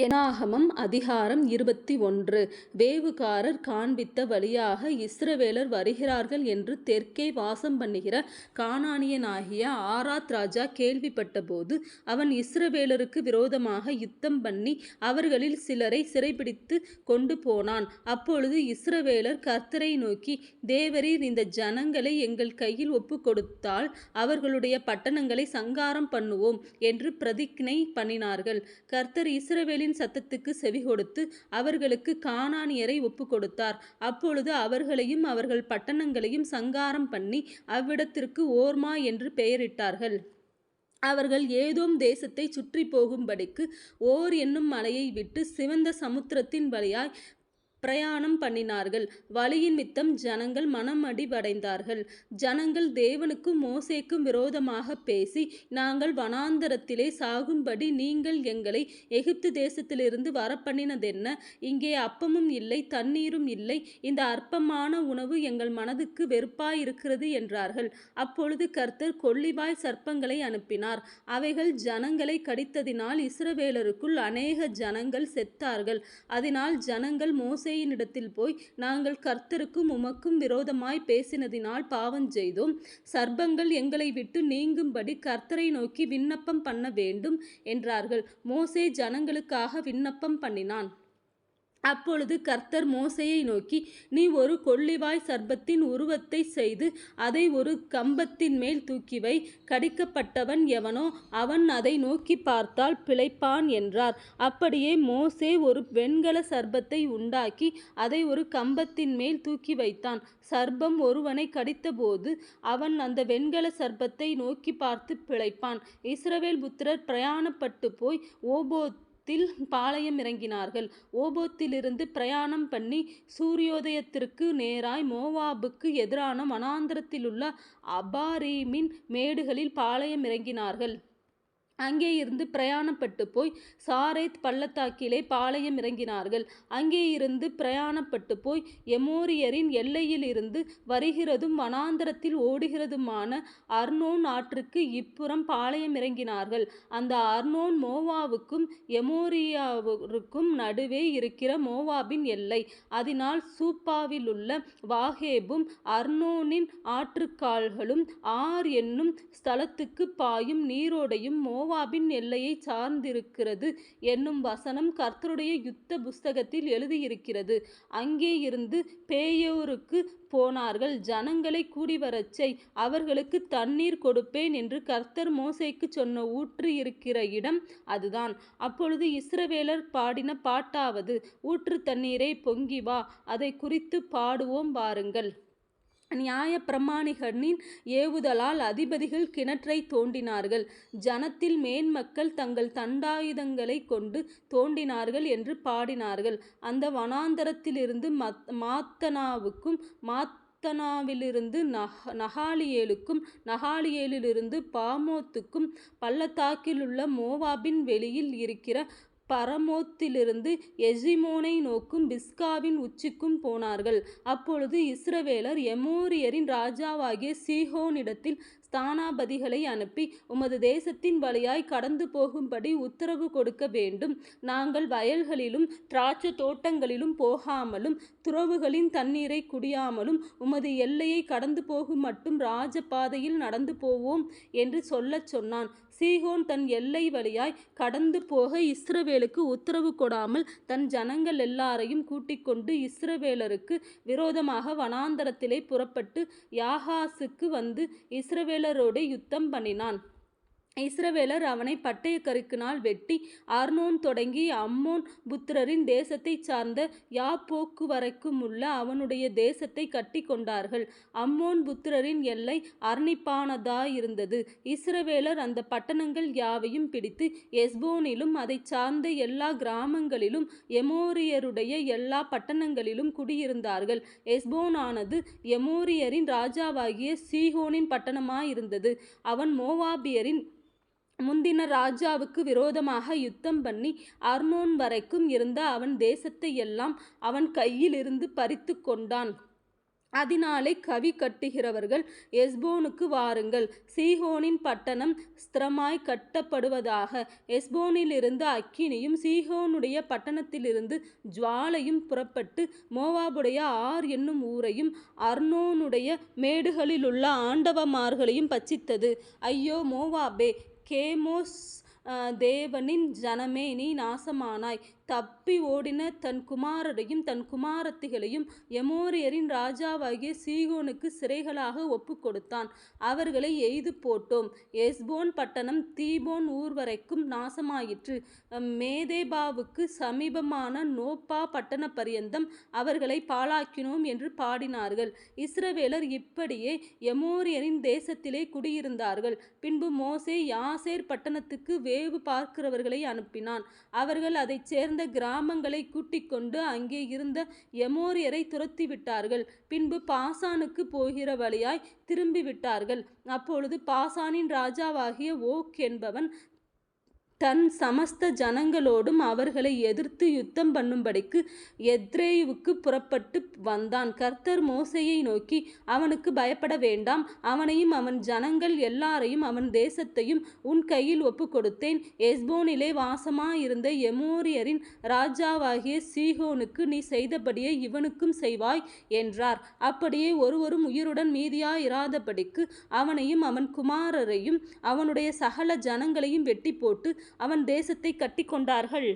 எனாகமம் அதிகாரம் இருபத்தி ஒன்று. வேவுகாரர் காண்பித்த வழியாக இஸ்ரவேலர் வருகிறார்கள் என்று தெற்கே வாசம் பண்ணுகிற கானானியனாகிய ஆராத் ராஜா கேள்விப்பட்டபோது அவன் இஸ்ரவேலருக்கு விரோதமாக யுத்தம் பண்ணி அவர்களில் சிலரை சிறைபிடித்து கொண்டு போனான். அப்பொழுது இஸ்ரவேலர் கர்த்தரை நோக்கி தேவரீர் இந்த ஜனங்களை எங்கள் கையில் ஒப்பு கொடுத்தால் அவர்களுடைய பட்டணங்களை சங்காரம் பண்ணுவோம் என்று பிரதிக்ஞை பண்ணினார்கள். கர்த்தர் இஸ்ரவேலின் சத்தத்துக்கு செவிகொடுத்து அவர்களுக்கு கானானியரை ஒப்புக் கொடுத்தார். அப்பொழுது அவர்களையும் அவர்கள் பட்டணங்களையும் சங்காரம் பண்ணி அவ்விடத்திற்கு ஓர்மா என்று பெயரிட்டார்கள். அவர்கள் ஏதோம் தேசத்தை சுற்றி போகும்படிக்கு ஓர் என்னும் மலையை விட்டு சிவந்த சமுத்திரத்தின் வழியாய் பிரயாணம் பண்ணினார்கள். வழியின் மித்தம் ஜனங்கள் மனமடிவடைந்தார்கள் ஜனங்கள் தேவனுக்கும் மோசேக்கும் விரோதமாக பேசி நாங்கள் வனாந்தரத்திலே சாகும்படி நீங்கள் எங்களை எகிப்து தேசத்திலிருந்து வரப்பண்ணினதென்ன? இங்கே அப்பமும் இல்லை தண்ணீரும் இல்லை. இந்த அற்பமான உணவு எங்கள் மனதுக்கு வெறுப்பாயிருக்கிறது என்றார்கள். அப்பொழுது கர்த்தர் கொள்ளிவாய் சர்ப்பங்களை அனுப்பினார். அவைகள் ஜனங்களை கடித்ததினால் இஸ்ரவேலருக்குள் அநேக ஜனங்கள் செத்தார்கள். அதனால் ஜனங்கள் மோச மோசேயினிடத்தில் போய் நாங்கள் கர்த்தருக்கும் உமக்கும் விரோதமாய் பேசினதினால் பாவம் செய்தோம். சர்ப்பங்கள் எங்களை விட்டு நீங்கும்படி கர்த்தரை நோக்கி விண்ணப்பம் பண்ண வேண்டும் என்றார்கள். மோசே ஜனங்களுக்காக விண்ணப்பம் பண்ணினான். அப்பொழுது கர்த்தர் மோசையை நோக்கி நீ ஒரு கொள்ளிவாய் சர்பத்தின் உருவத்தை செய்து அதை ஒரு கம்பத்தின் மேல் தூக்கிவை கடிக்கப்பட்டவன் எவனோ அவன் அதை நோக்கி பார்த்தால் பிழைப்பான் என்றார். அப்படியே மோசே ஒரு வெண்கல சர்பத்தை உண்டாக்கி அதை ஒரு கம்பத்தின் மேல் தூக்கி வைத்தான். சர்பம் ஒருவனை கடித்தபோது அவன் அந்த வெண்கல சர்பத்தை நோக்கி பார்த்து பிழைப்பான். இஸ்ரவேல் புத்திரர் பிரயாணப்பட்டு போய் ஓபோத் த்தில் பாளையம் இறங்கினார்கள். ஓபோத்திலிருந்து பிரயாணம் பண்ணி சூரியோதயத்திற்கு நேராய் மோவாபுக்கு எதிரான மனாந்திரத்திலுள்ள அபாரீமின் மேடுகளில் பாளையம் இறங்கினார்கள். அங்கே இருந்து பிரயாணப்பட்டு போய் சாரேத் பள்ளத்தாக்கிலே பாளையம் இறங்கினார்கள். அங்கே இருந்து பிரயாணப்பட்டு போய் எமோரியரின் எல்லையில் இருந்து வருகிறதும் வனாந்தரத்தில் ஓடுகிறதுமான அர்னோன் ஆற்றுக்கு இப்புறம் பாளையம் இறங்கினார்கள். அந்த அர்னோன் மோவாவுக்கும் எமோரியாவுக்கும் நடுவே இருக்கிற மோவாபின் எல்லை. அதனால் சூப்பாவிலுள்ள வாகேபும் அர்னோனின் ஆற்றுக்கால்களும் ஆர் என்னும் ஸ்தலத்துக்கு பாயும் நீரோடையும் மோ மோவாபின் எல்லையை சார்ந்திருக்கிறது என்னும் வசனம் கர்த்தருடைய யுத்த புஸ்தகத்தில் எழுதியிருக்கிறது. அங்கே இருந்து பேயோருக்கு போனார்கள் ஜனங்களை கூடிவரச்சை அவர்களுக்கு தண்ணீர் கொடுப்பேன் என்று கர்த்தர் மோசைக்கு சொன்ன ஊற்று இருக்கிற இடம் அதுதான். அப்பொழுது இஸ்ரவேலர் பாடின பாட்டாவது ஊற்று தண்ணீரை பொங்கி வா அதை குறித்து பாடுவோம் பாருங்கள் நியாய பிரமாணிகனின் ஏவுதலால் அதிபதிகள் கிணற்றை தோண்டினார்கள். ஜனத்தில் மேன்மக்கள் தங்கள் தண்டாயுதங்களை கொண்டு தோண்டினார்கள் என்று பாடினார்கள். அந்த வனாந்தரத்திலிருந்து மத் மாத்தனாவுக்கும் மாத் மாத்தனாவிலிருந்து நஹ நகாலியேலுக்கும் நகாலியேலிலிருந்து பாமோத்துக்கும் பள்ளத்தாக்கிலுள்ள மோவாபின் வெளியில் இருக்கிற பரமோத்திலிருந்து எஜிமோனை நோக்கும் பிஸ்காவின் உச்சிக்கும் போனார்கள். அப்பொழுது இஸ்ரவேலர் எமோரியரின் ராஜாவாகிய சீஹோனிடத்தில் ஸ்தானாபதிகளை அனுப்பி உமது தேசத்தின் வழியாய் கடந்து போகும்படி உத்தரவு கொடுக்க வேண்டும். நாங்கள் வயல்களிலும் திராட்சை தோட்டங்களிலும் போகாமலும் துறவுகளின் தண்ணீரை குடியாமலும் உமது எல்லையை கடந்து போகும் மட்டும் ராஜபாதையில் நடந்து போவோம் என்று சொல்லச் சொன்னான். சீகோன் தன் எல்லை வழியாய் கடந்து போக இஸ்ரவேலுக்கு உத்தரவு கொடாமல் தன் ஜனங்கள் எல்லாரையும் கூட்டிக் கொண்டு இஸ்ரவேலருக்கு விரோதமாக வனாந்தரத்திலே புறப்பட்டு யாகாசுக்கு வந்து இஸ்ரவேலரோடு யுத்தம் பண்ணினான். இஸ்ரவேலர் அவனை பட்டய கருக்கினால் வெட்டி அர்னோன் தொடங்கி அம்மோன் புத்திரரின் தேசத்தை சார்ந்த யாப்போக்கு வரைக்கும் உள்ள அவனுடைய தேசத்தை கட்டி கொண்டார்கள் அம்மோன் புத்திரரின் எல்லை அர்ணிப்பானதாயிருந்தது. இஸ்ரவேலர் அந்த பட்டணங்கள் யாவையும் பிடித்து எஸ்போனிலும் அதை சார்ந்த எல்லா கிராமங்களிலும் எமோரியருடைய எல்லா பட்டணங்களிலும் குடியிருந்தார்கள். எஸ்போனானது எமோரியரின் ராஜாவாகிய சீஹோனின் பட்டணமாயிருந்தது. அவன் மோவாபியரின் முந்தின ராஜாவுக்கு விரோதமாக யுத்தம் பண்ணி அர்னோன் வரைக்கும் இருந்த அவன் தேசத்தை எல்லாம் அவன் கையிலிருந்து பறித்து கொண்டான். அதனாலே கவி கட்டுகிறவர்கள் எஸ்போனுக்கு வாருங்கள். சீஹோனின் பட்டணம் ஸ்திரமாய் கட்டப்படுவதாக. எஸ்போனிலிருந்து அக்கினியும் சீஹோனுடைய பட்டணத்திலிருந்து ஜுவாலையும் புறப்பட்டு மோவாபுடைய ஆர் என்னும் ஊரையும் அர்னோனுடைய மேடுகளிலுள்ள ஆண்டவமார்களையும் பச்சித்தது. ஐயோ மோவாபே கேமோஸ் தேவனின் ஜனமே நீ நாசமானாய். தப்பி ஓடின தன் குமாரரையும் தன் குமாரத்திகளையும் எமோரியரின் ராஜாவாகிய சீகோனுக்கு சிறைகளாக ஒப்பு கொடுத்தான். அவர்களை எய்து போட்டோம். எஸ்போன் பட்டணம் தீபோன் ஊர் வரைக்கும் நாசமாயிற்று. மேதேபாவுக்கு சமீபமான நோப்பா பட்டண பரியந்தம் அவர்களை பாழாக்கினோம் என்று பாடினார்கள். இஸ்ரவேலர் இப்படியே எமோரியரின் தேசத்திலே குடியிருந்தார்கள். பின்பு மோசே யாசேர் பட்டணத்துக்கு வேவு பார்க்கிறவர்களை அனுப்பினான். அவர்கள் அதைச் சேர்ந்த கிராமங்களை கூட்டிக் கொண்டு அங்கே இருந்த எமோரியரை துரத்தி விட்டார்கள் பின்பு பாசானுக்கு போகிற வழியாய் திரும்பி விட்டார்கள் அப்பொழுது பாசானின் ராஜாவாகிய ஓக் என்பவன் தன் சமஸ்த ஜனங்களோடும் அவர்களை எதிர்த்து யுத்தம் பண்ணும்படிக்கு எத்ரேயுவுக்கு புறப்பட்டு வந்தான். கர்த்தர் மோசையை நோக்கி அவனுக்கு பயப்பட வேண்டாம். அவனையும் அவன் ஜனங்கள் எல்லாரையும் அவன் தேசத்தையும் உன் கையில் ஒப்பு கொடுத்தேன் எஸ்போனிலே வாசமாயிருந்த எமோரியரின் ராஜாவாகிய சீகோனுக்கு நீ செய்தபடியே இவனுக்கும் செய்வாய் என்றார். அப்படியே ஒருவரும் உயிருடன் மீதியாயிராதபடிக்கு அவனையும் அவன் குமாரரையும் அவனுடைய சகல ஜனங்களையும் வெட்டி போட்டு அவன் தேசத்தை கட்டி கொண்டார்கள்